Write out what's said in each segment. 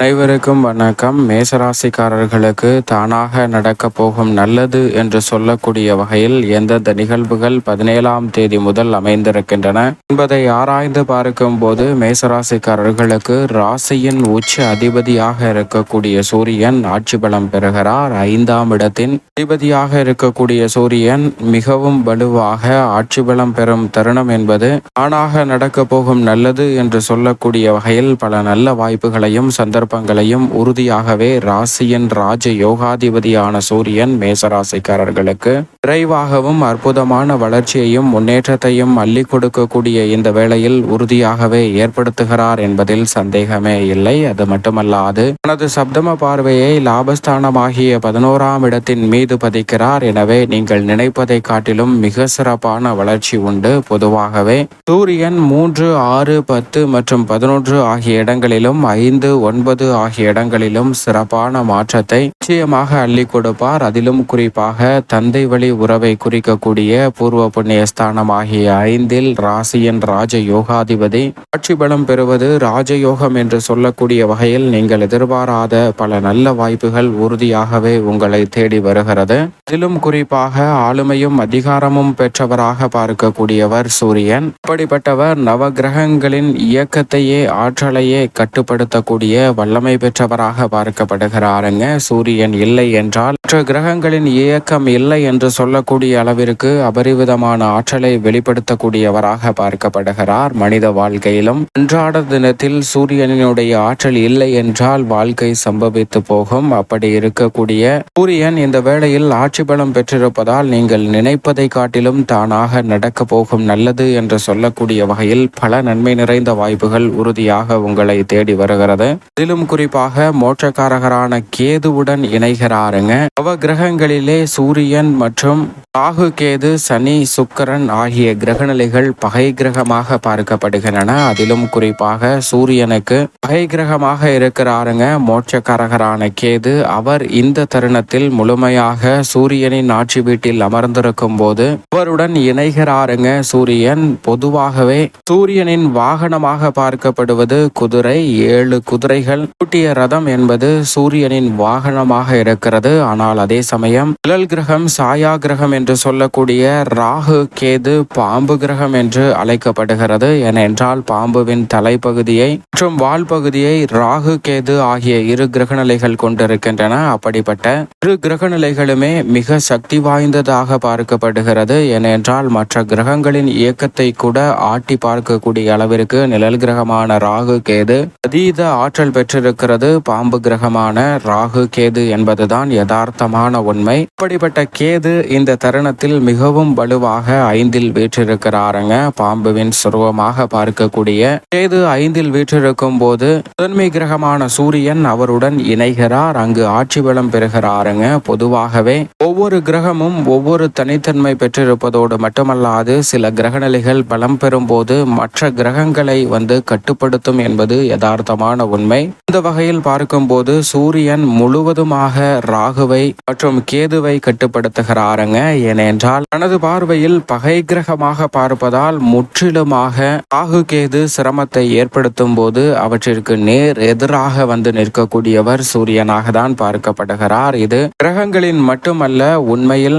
அனைவருக்கும் வணக்கம். மேசராசிக்காரர்களுக்கு தானாக நடக்கப் போகும் நல்லது என்று சொல்லக்கூடிய வகையில் எந்தெந்த நிகழ்வுகள் பதினேழாம் தேதி முதல் அமைந்திருக்கின்றன என்பதை ஆராய்ந்து பார்க்கும் போது மேசராசிக்காரர்களுக்கு ராசியின் உச்ச அதிபதியாக இருக்கக்கூடிய சூரியன் ஆட்சி பலம் பெறுகிறார். ஐந்தாம் இடத்தின் அதிபதியாக இருக்கக்கூடிய சூரியன் மிகவும் வலுவாக ஆட்சி பலம் பெறும் தருணம் என்பது தானாக நடக்கப் போகும் நல்லது என்று சொல்லக்கூடிய வகையில் பல நல்ல வாய்ப்புகளையும் சந்தர்ப்பங்களையும் உறுதியாகவே ராசியின் ராஜ யோகாதிபதியான சூரியன் மேசராசிக்காரர்களுக்கு விரைவாகவும் அற்புதமான வளர்ச்சியையும் முன்னேற்றத்தையும் அள்ளி கொடுக்கக்கூடிய இந்த வேளையில் உறுதியாகவே ஏற்படுத்துகிறார் என்பதில் சந்தேகமே இல்லை. அது மட்டுமல்லாது தனது சப்தம பார்வையை லாபஸ்தானமாகிய பதினோராம் இடத்தின் மீது பதிக்கிறார். எனவே நீங்கள் நினைப்பதை காட்டிலும் மிக சிறப்பான வளர்ச்சி உண்டு. பொதுவாகவே சூரியன் மூன்று ஆறு பத்து மற்றும் பதினொன்று ஆகிய இடங்களிலும் ஐந்து ஒன்பது ஆகிய இடங்களிலும் சிறப்பான மாற்றத்தை நிச்சயமாக அள்ளி கொடுப்பார். அதிலும் குறிப்பாக தந்தை வழி உறவை குறிக்கக்கூடிய பூர்வ புண்ணிய ஸ்தானம் ஆகிய ஐந்தில் ராசியின் ராஜ யோகாதிபதி ஆட்சி பலம் பெறுவது ராஜயோகம் என்று சொல்லக்கூடிய வகையில் நீங்கள் எதிர்பாராத பல நல்ல வாய்ப்புகள் உறுதியாகவே உங்களை தேடி வருகிறது. அதிலும் குறிப்பாக ஆளுமையும் அதிகாரமும் பெற்றவராக பார்க்கக்கூடியவர் சூரியன். அப்படிப்பட்டவர் நவகிரகங்களின் இயக்கத்தையே ஆற்றலையே கட்டுப்படுத்தக்கூடிய வல்லமை பெற்றவராக பார்க்கப்படுகிறாருங்க சூரியன் இல்லை என்றால் மற்ற கிரகங்களின் இயக்கம் இல்லை என்று சொல்லக்கூடிய அளவிற்கு அபரிவிதமான ஆற்றலை வெளிப்படுத்தக்கூடியவராக பார்க்கப்படுகிறார். மனித வாழ்க்கையிலும் அன்றாட தினத்தில் சூரியனினுடைய ஆற்றல் இல்லை என்றால் வாழ்க்கை சம்பவித்து போகும். அப்படி இருக்கக்கூடிய சூரியன் இந்த வேளையில் ஆட்சி பலம் பெற்றிருப்பதால் நீங்கள் நினைப்பதை காட்டிலும் தானாக நடக்க போகும் நல்லது என்று சொல்லக்கூடிய வகையில் பல நன்மை நிறைந்த வாய்ப்புகள் உறுதியாக உங்களை தேடி வருகிறது. இதிலும் குறிப்பாக மோட்சக்காரகரான கேதுவுடன் இணைகிறாருங்க. நவ கிரகங்களிலே சூரியன் மற்றும் ராகு கேது சனி சுக்கரன் ஆகிய கிரகநிலைகள் பகை கிரகமாக பார்க்கப்படுகின்றன. அதிலும் குறிப்பாக சூரியனுக்கு பகை கிரகமாக இருக்கிறாருங்க. மோட்சக்காரகரான கேது அவர் இந்த தருணத்தில் முழுமையாக சூரியனின் ஆட்சி வீட்டில் அமர்ந்திருக்கும் போது அவருடன் இணைகிறாருங்க. சூரியன் பொதுவாகவே சூரியனின் வாகனமாக பார்க்கப்படுவது குதிரை ஏழு குதிரைகள் பூட்டிய ரதம் என்பது சூரியனின் வாகனமாக இருக்கிறது. ஆனால் அதே சமயம் நிழல் கிரகம் சாயா கிரகம் என்று சொல்லக்கூடிய ராகு கேது பாம்பு கிரகம் என்று அழைக்கப்படுகிறது. ஏனென்றால் பாம்புவின் தலைப்பகுதியை மற்றும் வால் பகுதியை ராகு கேது ஆகிய இரு கிரகநிலைகள் கொண்டிருக்கின்றன. அப்படிப்பட்ட இரு கிரகநிலைகளுமே மிக சக்தி வாய்ந்ததாக பார்க்கப்படுகிறது. ஏனென்றால் மற்ற கிரகங்களின் இயக்கத்தை கூட ஆட்டி பார்க்கக்கூடிய அளவிற்கு நிழல் கிரகமான ராகு கேது அதீத ஆற்றல் பெற்றிருக்கிறது. பாம்பு கிரகமான ராகு கேது என்பதுதான் யதார்த்த யதார்த்தமான உண்மை. அப்படிப்பட்ட கேது இந்த தருணத்தில் மிகவும் வலுவாக ஐந்தில் வீற்றிருக்கிறாருங்க. பாம்புவின் சுருவமாக பார்க்கக்கூடிய கேது ஐந்தில் வீற்றிருக்கும் போது முதன்மை கிரகமான சூரியன் அவருடன் இணைகிறார். அங்கு ஆட்சி பலம் பெறுகிறாருங்க. பொதுவாகவே ஒவ்வொரு கிரகமும் ஒவ்வொரு தனித்தன்மை பெற்றிருப்பதோடு மட்டுமல்லாது சில கிரகநிலைகள் பலம் பெறும் போது மற்ற கிரகங்களை வந்து கட்டுப்படுத்தும் என்பது யதார்த்தமான உண்மை. இந்த வகையில் பார்க்கும்போது சூரியன் முழுவதுமாக ராகுவை மற்றும் கேதுவை கட்டுப்படுத்துகிறாருங்க. ஏனென்றால் தனது பார்வையில் பகை கிரகமாக பார்ப்பதால் முற்றிலுமாக ராகு கேது சிரமத்தை ஏற்படுத்தும் போது அவற்றிற்கு நேர் எதிராக வந்து நிற்கக்கூடியவர் சூரியனாக தான் பார்க்கப்படுகிறார். இது கிரகங்களின் மட்டுமல்ல உண்மையில்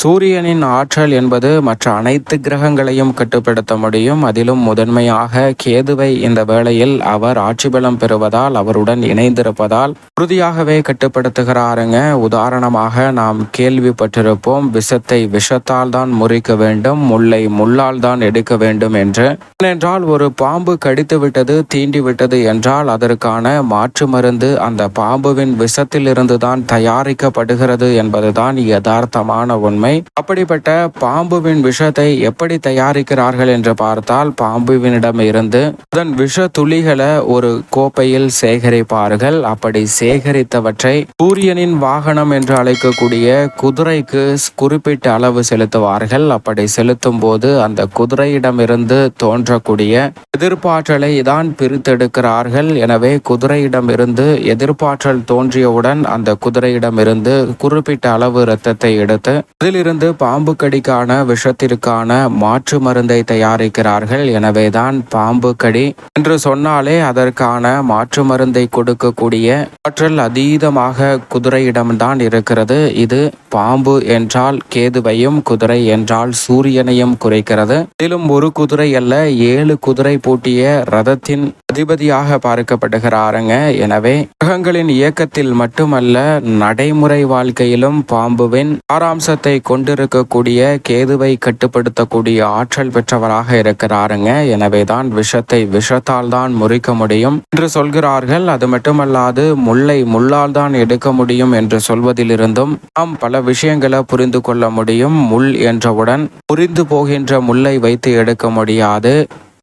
சூரியனின் ஆற்றல் என்பது மற்ற அனைத்து கிரகங்களையும் கட்டுப்படுத்த முடியும். அதிலும் முதன்மையாக கேதுவை இந்த வேளையில் அவர் ஆட்சி பலம் பெறுவதால் அவருடன் இணைந்திருப்பதால் உறுதியாகவே கட்டுப்படுத்துகிறாருங்க. காரணமாக நாம் கேள்விப்பட்டிருப்போம். விஷத்தை விஷத்தால் தான் முறிக்க வேண்டும். முல்லை முள்ளால் தான் எடுக்க வேண்டும் என்று. ஏனென்றால் ஒரு பாம்பு கடித்துவிட்டது தீண்டிவிட்டது தீண்டி விட்டது என்றால் அதற்கான மாற்று மருந்து அந்த பாம்புவின் விஷத்திலிருந்து தான் தயாரிக்கப்படுகிறது என்பதுதான் யதார்த்தமான உண்மை. அப்படிப்பட்ட பாம்புவின் விஷத்தை எப்படி தயாரிக்கிறார்கள் என்று பார்த்தால் பாம்புவினிடம் இருந்து அதன் விஷ துளிகளை ஒரு கோப்பையில் சேகரிப்பார்கள். அப்படி சேகரித்தவற்றை சூரியனின் வாகனம் என்று அழைக்கக்கூடிய குதிரைக்கு குறிப்பிட்ட அளவு செலுத்துவார்கள். அப்படி செலுத்தும் போது அந்த குதிரையிடமிருந்து தோன்றக்கூடிய எதிர்ப்பாற்றலை தான் பிரித்தெடுக்கிறார்கள். எனவே குதிரையிடமிருந்து எதிர்ப்பாற்றல் தோன்றியவுடன் அந்த குதிரையிடமிருந்து குறிப்பிட்ட அளவு இரத்தத்தை எடுத்து அதிலிருந்து பாம்பு கடிக்கான விஷத்திற்கான மாற்று மருந்தை தயாரிக்கிறார்கள். எனவேதான் பாம்பு கடி என்று சொன்னாலே அதற்கான மாற்று மருந்தை கொடுக்கக்கூடிய ஆற்றல் அதீதமாக குதிரையிடம்தான் இருக்கிறது. இது பாம்பு என்றால் கேதுவையும் குதிரை என்றால் சூரியனையும் குறைக்கிறது. மேலும் ஒரு குதிரை அல்ல ஏழு குதிரை பூட்டிய ரதத்தின் அதிபதியாக பார்க்கப்படுகிறாருங்க. எனவே கிரகங்களின் இயக்கத்தில் மட்டுமல்ல நடைமுறை வாழ்க்கையிலும் பாம்புவின் ஆராம்சத்தை கொண்டிருக்கக்கூடிய கேதுவை கட்டுப்படுத்தக்கூடிய ஆற்றல் பெற்றவராக இருக்கிறாருங்க. எனவேதான் விஷத்தை விஷத்தால் தான் முறிக்க முடியும் என்று சொல்கிறார்கள். அது மட்டுமல்லாது முல்லை முள்ளால் தான் எடுக்க முடியும் என்று சொல்வதிலிருந்தும் நாம் பல விஷயங்களை புரிந்து கொள்ள முடியும். முள் என்றவுடன் புரிந்து போகின்ற முல்லை வைத்து எடுக்க முடியாது.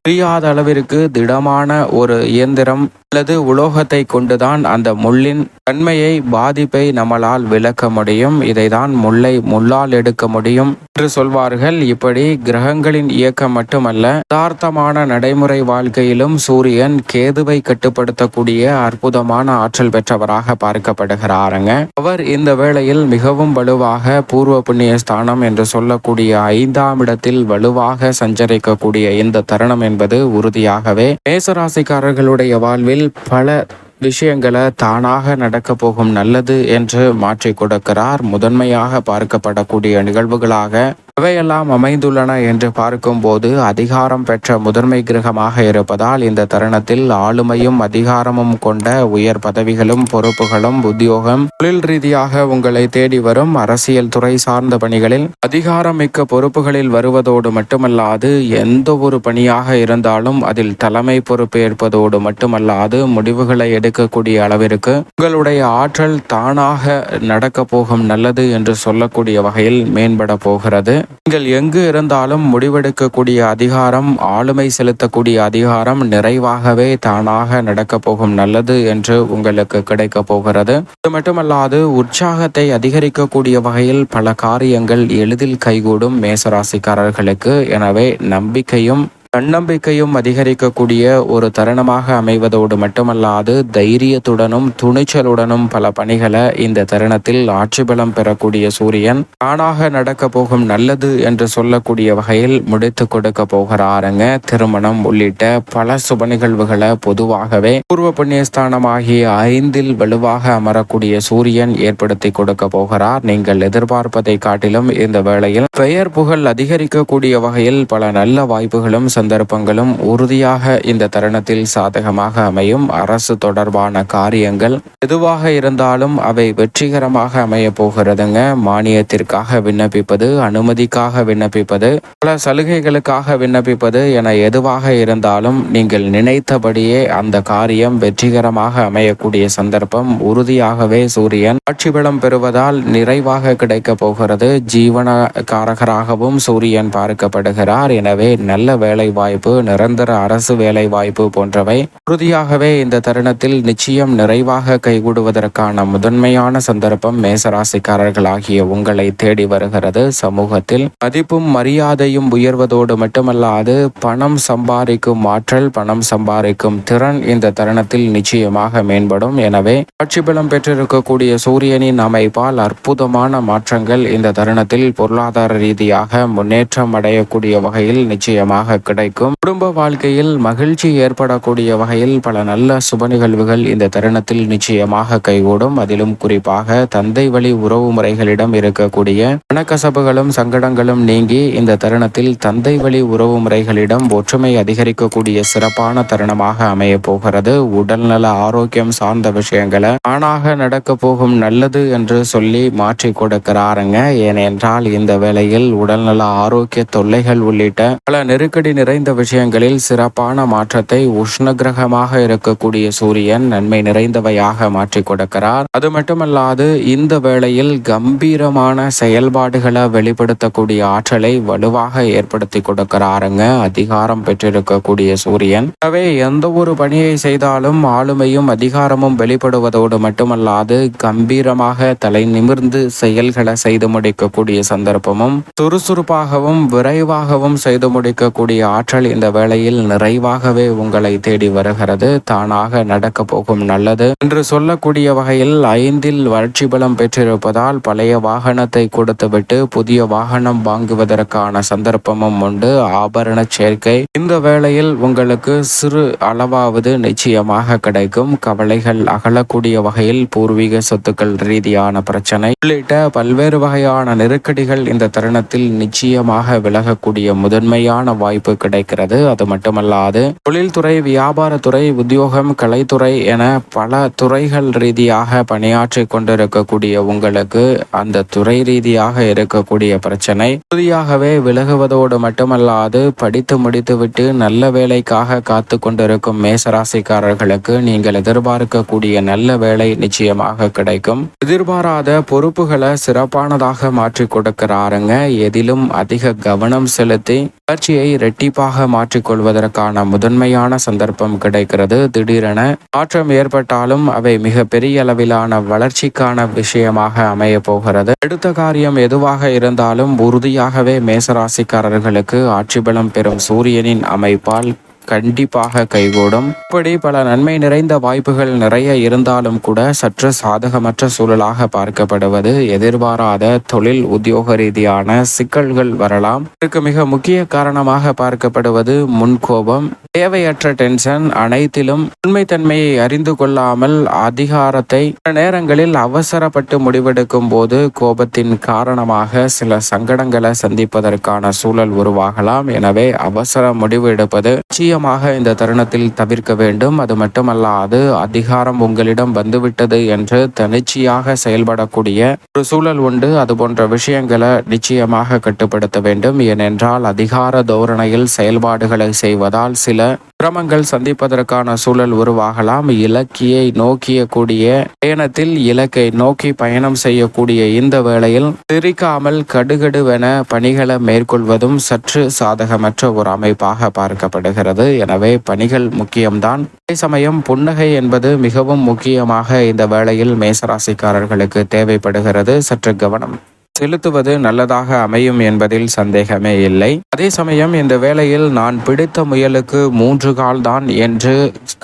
புரியாத அளவிற்கு திடமான ஒரு இயந்திரம் அல்லது உலோகத்தை கொண்டுதான் அந்த முள்ளின் தன்மையை பாதிப்பை நம்மளால் விளக்க முடியும். இதைதான் முல்லை முள்ளால் எடுக்க முடியும் என்று சொல்வார்கள். இப்படி கிரகங்களின் இயக்கம் மட்டுமல்ல யதார்த்தமான நடைமுறை வாழ்க்கையிலும் சூரியன் கேதுவை கட்டுப்படுத்தக்கூடிய அற்புதமான ஆற்றல் பெற்றவராக பார்க்கப்படுகிறாருங்க. அவர் இந்த வேளையில் மிகவும் வலுவாக பூர்வ புண்ணிய ஸ்தானம் என்று சொல்லக்கூடிய ஐந்தாம் இடத்தில் வலுவாக சஞ்சரிக்கக்கூடிய இந்த தருணம் என்பது உறுதியாகவே. மேசராசிக்காரர்களுடைய வாழ்வில் பல விஷயங்களை தானாக நடக்க போகும் நல்லது என்று மாற்றி கொடுக்கிறார். முதன்மையாக பார்க்கப்படக்கூடிய நிகழ்வுகளாக எவையெல்லாம் அமைந்துள்ளன என்று பார்க்கும்போது அதிகாரம் பெற்ற முதன்மை கிரகமாக இருப்பதால் இந்த தருணத்தில் ஆளுமையும் அதிகாரமும் கொண்ட உயர் பதவிகளும் பொறுப்புகளும் உத்தியோகம் தொழில் ரீதியாக உங்களை தேடி வரும் அரசியல் துறை சார்ந்த பணிகளில் அதிகாரம் மிக்க பொறுப்புகளில் வருவதோடு மட்டுமல்லாது எந்த ஒரு பணியாக இருந்தாலும் அதில் தலைமை பொறுப்பு ஏற்பதோடு மட்டுமல்லாது முடிவுகளை எடுக்கக்கூடிய அளவிற்கு உங்களுடைய ஆற்றல் தானாக நடக்க போகும் நல்லது என்று சொல்லக்கூடிய வகையில் மேம்பட போகிறது. நீங்கள் எங்கு இருந்தாலும் முடிவெடுக்கக்கூடிய அதிகாரம் ஆளுமை செலுத்தக்கூடிய அதிகாரம் நிறைவாகவே தானாக நடக்க போகும் நல்லது என்று உங்களுக்கு கிடைக்க போகிறது. அது மட்டுமல்லாது உற்சாகத்தை அதிகரிக்கக்கூடிய வகையில் பல காரியங்கள் எளிதில் கைகூடும் மேசராசிக்காரர்களுக்கு. எனவே நம்பிக்கையும் தன்னம்பிக்கையும் அதிகரிக்கக்கூடிய ஒரு தருணமாக அமைவதோடு மட்டுமல்லாது தைரியத்துடனும் துணிச்சலுடனும் பல பணிகளை இந்த தருணத்தில் ஆட்சி பலம் பெறக்கூடிய சூரியன் தானாக நடக்க போகும் நல்லது என்று சொல்லக்கூடிய வகையில் முடித்து கொடுக்க போகிறாருங்க. திருமணம் உள்ளிட்ட பல சுப நிகழ்வுகளை பொதுவாகவே பூர்வ புண்ணியஸ்தானமாகிய ஐந்தில் வலுவாக அமரக்கூடிய சூரியன் ஏற்படுத்தி கொடுக்க போகிறார். நீங்கள் எதிர்பார்ப்பதை காட்டிலும் இந்த வேளையில் பெயர் புகழ் அதிகரிக்கக்கூடிய வகையில் பல நல்ல வாய்ப்புகளும் சந்தர்ப்பங்களும் உறுதியாக இந்த தருணத்தில் சாதகமாக அமையும். அரசு தொடர்பான காரியங்கள் எதுவாக இருந்தாலும் அவை வெற்றிகரமாக அமைய போகிறதுங்க. மானியத்திற்காக விண்ணப்பிப்பது அனுமதிக்காக விண்ணப்பிப்பது பல சலுகைகளுக்காக விண்ணப்பிப்பது என எதுவாக இருந்தாலும் நீங்கள் நினைத்தபடியே அந்த காரியம் வெற்றிகரமாக அமையக்கூடிய சந்தர்ப்பம். உறுதியாகவே சூரியன் ஆட்சி பலம் பெறுவதால் நிறைவாக கிடைக்க போகிறது. ஜீவன காரகராகவும் சூரியன் பார்க்கப்படுகிறார். எனவே நல்ல வேலை வாய்ப்பு நிரந்தர அரசு வேலை வாய்ப்பு போன்றவை. உறுதியாகவே இந்த தருணத்தில் நிச்சயம் நிறைவாக கைகூடுவதற்கான முதன்மையான சந்தர்ப்பம் மேசராசிக்காரர்களாகிய உங்களை தேடி வருகிறது சமூகத்தில். மதிப்பும் மரியாதையும் உயர்வதோடு மட்டுமல்லாது பணம் சம்பாதிக்கும் ஆற்றல் பணம் சம்பாதிக்கும் திறன் இந்த தருணத்தில் நிச்சயமாக மேம்படும். எனவே ஆட்சி பலம் பெற்றிருக்கக்கூடிய சூரியனின் அமைப்பால் அற்புதமான மாற்றங்கள் இந்த தருணத்தில் பொருளாதார ரீதியாக முன்னேற்றம் அடையக்கூடிய வகையில் நிச்சயமாக கிடைக்கும். குடும்ப வாழ்க்கையில் மகிழ்ச்சி ஏற்படக்கூடிய வகையில் பல நல்ல சுப நிகழ்வுகள் இந்த தருணத்தில் நிச்சயமாக கைகூடும். அதிலும் குறிப்பாக தந்தை வழி உறவு முறைகளிடம் இருக்கக்கூடிய மனக்கசப்புகளும் சங்கடங்களும் நீங்கி இந்த தருணத்தில் தந்தை வழி உறவு முறைகளிடம் ஒற்றுமை அதிகரிக்கக்கூடிய சிறப்பான தருணமாக அமைய போகிறது. உடல்நல ஆரோக்கியம் சார்ந்த விஷயங்களை ஆணாக நடக்க போகும் நல்லது என்று சொல்லி மாற்றி கொடுக்கிறாருங்க. ஏனென்றால் இந்த வேளையில் உடல்நல ஆரோக்கிய தொல்லைகள் உள்ளிட்ட பல நெருக்கடி நிறை நிறைந்த விஷயங்களில் சிறப்பான மாற்றத்தை உஷ்ண கிரகமாக இருக்கக்கூடிய சூரியன் நன்மை நிறைந்தவையாக மாற்றி கொடுக்கிறார். அது மட்டுமல்லாது இந்த வேளையில் கம்பீரமான செயல்பாடுகளை வெளிப்படுத்தக்கூடிய ஆற்றலை வலுவாக ஏற்படுத்தி கொடுக்கிறாருங்க. அதிகாரம் பெற்றிருக்கக்கூடிய சூரியன். எனவே எந்த ஒரு பணியை செய்தாலும் ஆளுமையும் அதிகாரமும் வெளிப்படுவதோடு மட்டுமல்லாது கம்பீரமாக தலை நிமிர்ந்து செயல்களை செய்து முடிக்கக்கூடிய சந்தர்ப்பமும் சுறுசுறுப்பாகவும் விரைவாகவும் செய்து முடிக்கக்கூடிய ஆற்றல் இந்த வேளையில் நிறைவாகவே உங்களை தேடி வருகிறது. தானாக நடக்க போகும் நல்லது. என்று சொல்லக்கூடிய வகையில் ஐந்தில் வளர்ச்சி பலம் பெற்றிருப்பதால் பழைய வாகனத்தை கொடுத்துவிட்டு புதிய வாகனம் வாங்குவதற்கான சந்தர்ப்பமும் உண்டு. ஆபரண சேர்க்கை. இந்த வேளையில் உங்களுக்கு சிறு அளவாவது நிச்சயமாக கிடைக்கும். கவலைகள் அகலக்கூடிய வகையில் பூர்வீக சொத்துக்கள் ரீதியான பிரச்சனை. உள்ளிட்ட பல்வேறு வகையான நெருக்கடிகள் இந்த தருணத்தில் நிச்சயமாக விலகக்கூடிய முதன்மையான வாய்ப்பு கிடைக்கிறது. அது மட்டுமல்லாது தொழில்துறை வியாபாரத்துறை உத்தியோகம் கலைத்துறை என பல துறைகள் ரீதியாக பணியாற்றி கொண்டிருக்கக்கூடிய உங்களுக்கு அந்த துறை ரீதியாக இருக்கக்கூடிய பிரச்சனை உறுதியாகவே விலகுவதோடு மட்டுமல்லாது படித்து முடித்துவிட்டு நல்ல வேலைக்காக காத்து கொண்டிருக்கும் மேசராசிக்காரர்களுக்கு நீங்கள் எதிர்பார்க்கக்கூடிய நல்ல வேலை நிச்சயமாக கிடைக்கும். எதிர்பாராத பொறுப்புகளை சிறப்பானதாக மாற்றி கொடுக்கிறாருங்க. எதிலும் அதிக கவனம் செலுத்தி வளர்ச்சியை ரெட்டி இரட்டிப்பாக மாற்றிக்கொள்வதற்கான முதன்மையான சந்தர்ப்பம் கிடைக்கிறது. திடீரென மாற்றம் ஏற்பட்டாலும் அவை மிக பெரிய அளவிலான வளர்ச்சிக்கான விஷயமாக அமைய போகிறது. அடுத்த காரியம் எதுவாக இருந்தாலும் உறுதியாகவே மேசராசிக்காரர்களுக்கு ஆட்சி பலம் பெறும் சூரியனின் அமைப்பால் கண்டிப்பாக கைகூடும். இப்படி பல நன்மை நிறைந்த வாய்ப்புகள் நிறைய இருந்தாலும் கூட சற்று சாதகமற்ற சூழலாக பார்க்கப்படுவது எதிர்பாராத தொழில் உத்தியோக ரீதியான சிக்கல்கள் வரலாம். இதற்கு மிக முக்கிய காரணமாக பார்க்கப்படுவது முன்கோபம் தேவையற்ற டென்ஷன் அனைத்திலும் உண்மைத்தன்மையை அறிந்து கொள்ளாமல் அதிகாரத்தை சில நேரங்களில் அவசரப்பட்டு முடிவெடுக்கும் போது கோபத்தின் காரணமாக சில சங்கடங்களை சந்திப்பதற்கான சூழல் உருவாகலாம். எனவே அவசர முடிவு எடுப்பது நிச்சயமாக இந்த தருணத்தில் தவிர்க்க வேண்டும். அது மட்டுமல்லாது அதிகாரம் உங்களிடம் வந்துவிட்டது என்று தனிச்சையாக செயல்படக்கூடிய ஒரு சூழல் உண்டு. அது போன்ற விஷயங்களை நிச்சயமாக கட்டுப்படுத்த வேண்டும். ஏனென்றால் அதிகார தோரணையில் செயல்பாடுகளை செய்வதால் சில சிரமங்கள் சந்திப்பதற்கான சூழல் உருவாகலாம். இலக்கியை நோக்கிய கூடிய பயணத்தில் இலக்கை நோக்கி பயணம் செய்யக்கூடிய இந்த வேளையில் திரிக்காமல் கடுகடுவென பணிகளை மேற்கொள்வதும் சற்று சாதகமற்ற ஒரு அமைப்பாக பார்க்கப்படுகிறது. எனவே பணிகள் முக்கியம்தான். அதே சமயம் புன்னகை என்பது மிகவும் முக்கியமாக இந்த வேளையில் மேசராசிக்காரர்களுக்கு தேவைப்படுகிறது. சற்று கவனம். செலுத்துவது நல்லதாக அமையும் என்பதில் சந்தேகமே இல்லை. அதே சமயம் இந்த வேளையில் நான் பிடித்த முயலுக்கு மூன்று கால் தான் என்று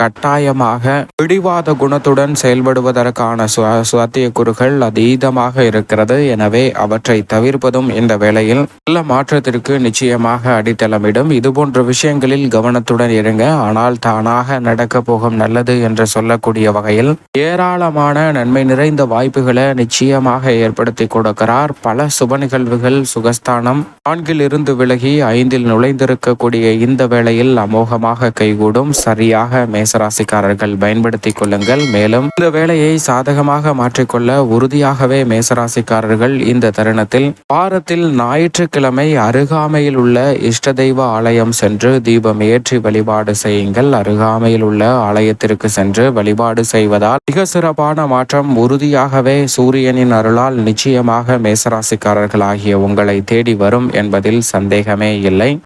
கட்டாயமாக பிடிவாத குணத்துடன் செயல்படுவதற்கான சாத்தியக்கூறுகள் அதீதமாக இருக்கிறது. எனவே அவற்றை தவிர்ப்பதும் இந்த வேளையில் நல்ல மாற்றத்திற்கு நிச்சயமாக அடித்தளமிடும். இதுபோன்ற விஷயங்களில் கவனத்துடன் இருங்க. ஆனால் தானாக நடக்க போகும் நல்லது என்று சொல்லக்கூடிய வகையில் ஏராளமான நன்மை நிறைந்த வாய்ப்புகளை நிச்சயமாக ஏற்படுத்தி கொடுக்கிறார். பல சுப நிகழ்வுகள் சுகஸ்தானம். நான்கில் இருந்து விலகி ஐந்தில் நுழைந்திருக்கக்கூடிய இந்த வேளையில் அமோகமாக கைகூடும் சரியாக மேசராசிக்காரர்கள். பயன்படுத்திக் கொள்ளுங்கள். மேலும் இந்த வேலையை சாதகமாக மாற்றிக்கொள்ள உறுதியாகவே மேசராசிக்காரர்கள் இந்த தருணத்தில் வாரத்தில் ஞாயிற்றுக்கிழமை அருகாமையில் உள்ள இஷ்ட தெய்வ ஆலயம் சென்று தீபம் ஏற்றி வழிபாடு செய்யுங்கள். அருகாமையில் உள்ள ஆலயத்திற்கு சென்று வழிபாடு செய்வதால் மிக சிறப்பான மாற்றம் உறுதியாகவே சூரியனின் அருளால் நிச்சயமாக மேச மேசராசிக்காரர்கள் ஆகிய உங்களை தேடி வரும் என்பதில் சந்தேகமே இல்லை.